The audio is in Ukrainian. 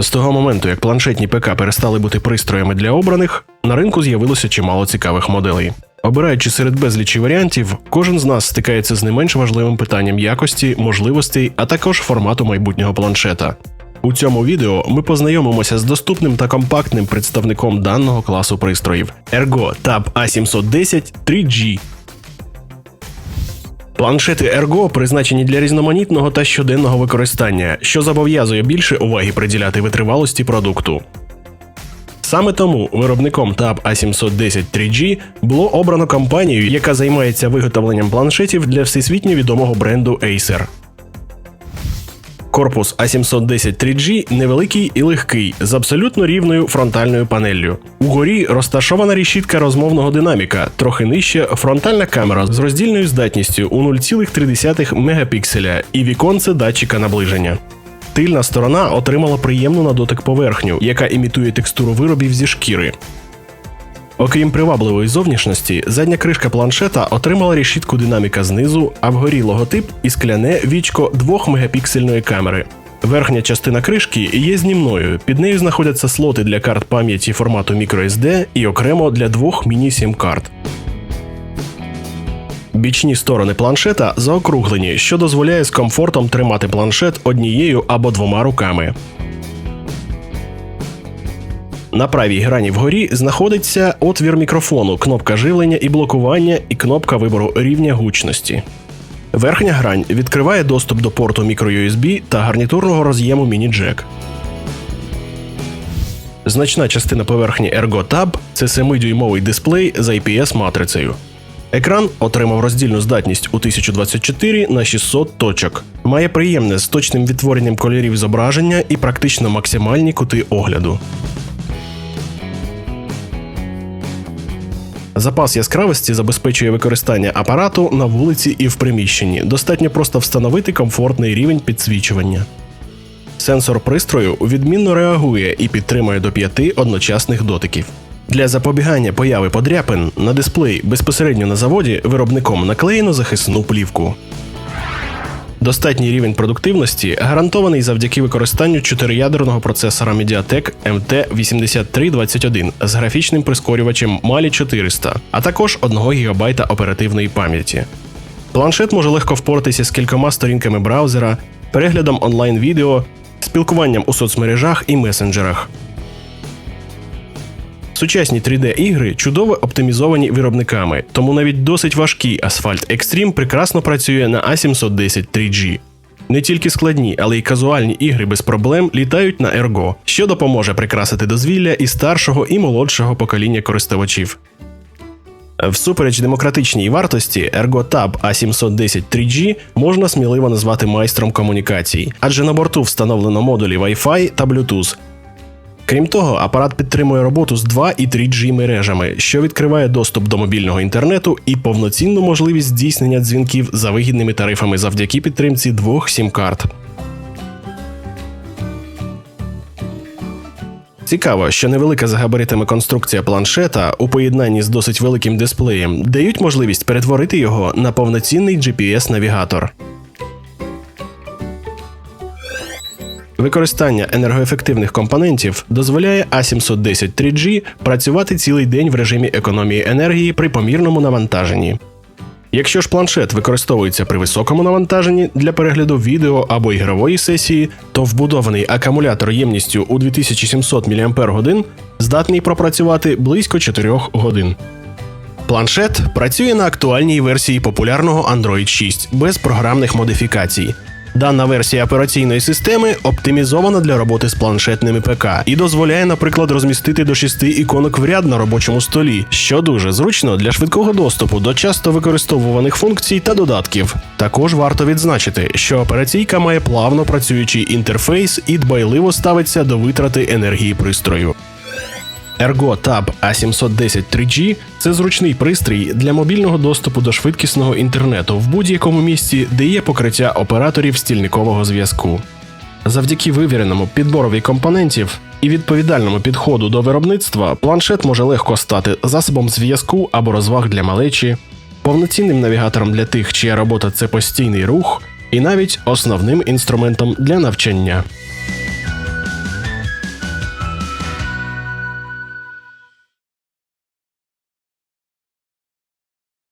З того моменту, як планшетні ПК перестали бути пристроями для обраних, на ринку з'явилося чимало цікавих моделей. Обираючи серед безлічі варіантів, кожен з нас стикається з не менш важливим питанням якості, можливостей, а також формату майбутнього планшета. У цьому відео ми познайомимося з доступним та компактним представником даного класу пристроїв Ergo Tab A710 3G. Планшети Ergo призначені для різноманітного та щоденного використання, що зобов'язує більше уваги приділяти витривалості продукту. Саме тому виробником Tab A710 3G було обрано компанію, яка займається виготовленням планшетів для всесвітньо відомого бренду Acer. Корпус A710 3G невеликий і легкий, з абсолютно рівною фронтальною панеллю. Угорі розташована решітка розмовного динаміка, трохи нижче фронтальна камера з роздільною здатністю у 0,3 мегапікселя і віконце датчика наближення. Тильна сторона отримала приємну на дотик поверхню, яка імітує текстуру виробів зі шкіри. Окрім привабливої зовнішності, задня кришка планшета отримала решітку динаміка знизу, а вгорі логотип і скляне вічко 2-мегапіксельної камери. Верхня частина кришки є знімною. Під нею знаходяться слоти для карт пам'яті формату microSD і окремо для двох міні-сім карт. Бічні сторони планшета заокруглені, що дозволяє з комфортом тримати планшет однією або двома руками. На правій грані вгорі знаходиться отвір мікрофону, кнопка живлення і блокування, і кнопка вибору рівня гучності. Верхня грань відкриває доступ до порту microUSB та гарнітурного роз'єму міні-джек. Значна частина поверхні Ergo Tab – це 7-дюймовий дисплей з IPS-матрицею. Екран отримав роздільну здатність у 1024 на 600 точок. Має приємне з точним відтворенням кольорів зображення і практично максимальні кути огляду. Запас яскравості забезпечує використання апарату на вулиці і в приміщенні. Достатньо просто встановити комфортний рівень підсвічування. Сенсор пристрою відмінно реагує і підтримує до п'яти одночасних дотиків. Для запобігання появи подряпин на дисплей безпосередньо на заводі виробником наклеєно захисну плівку. Достатній рівень продуктивності гарантований завдяки використанню чотириядерного процесора Mediatek MT8321 з графічним прискорювачем Mali 400, а також 1 ГБ оперативної пам'яті. Планшет може легко впоратися з кількома сторінками браузера, переглядом онлайн-відео, спілкуванням у соцмережах і месенджерах. Сучасні 3D-ігри чудово оптимізовані виробниками, тому навіть досить важкий Asphalt Extreme прекрасно працює на A710 3G. Не тільки складні, але й казуальні ігри без проблем літають на Ergo, що допоможе прикрасити дозвілля і старшого і молодшого покоління користувачів. Всупереч демократичній вартості, Ergo Tab A710 3G можна сміливо назвати майстром комунікацій, адже на борту встановлено модулі Wi-Fi та Bluetooth, Крім того, апарат підтримує роботу з 2 і 3G мережами, що відкриває доступ до мобільного інтернету і повноцінну можливість здійснення дзвінків за вигідними тарифами завдяки підтримці двох сім-карт. Цікаво, що невелика за габаритами конструкція планшета у поєднанні з досить великим дисплеєм дають можливість перетворити його на повноцінний GPS-навігатор. Використання енергоефективних компонентів дозволяє A710 3G працювати цілий день в режимі економії енергії при помірному навантаженні. Якщо ж планшет використовується при високому навантаженні для перегляду відео або ігрової сесії, то вбудований акумулятор ємністю у 2700 мАч здатний пропрацювати близько 4 годин. Планшет працює на актуальній версії популярного Android 6 без програмних модифікацій. Дана версія операційної системи оптимізована для роботи з планшетними ПК і дозволяє, наприклад, розмістити до шести іконок в ряд на робочому столі, що дуже зручно для швидкого доступу до часто використовуваних функцій та додатків. Також варто відзначити, що операційка має плавно працюючий інтерфейс і дбайливо ставиться до витрати енергії пристрою. Ergo Tab A710 3G це зручний пристрій для мобільного доступу до швидкісного інтернету в будь-якому місці, де є покриття операторів стільникового зв'язку. Завдяки вивіреному підборові компонентів і відповідальному підходу до виробництва, планшет може легко стати засобом зв'язку або розваг для малечі, повноцінним навігатором для тих, чия робота це постійний рух, і навіть основним інструментом для навчання.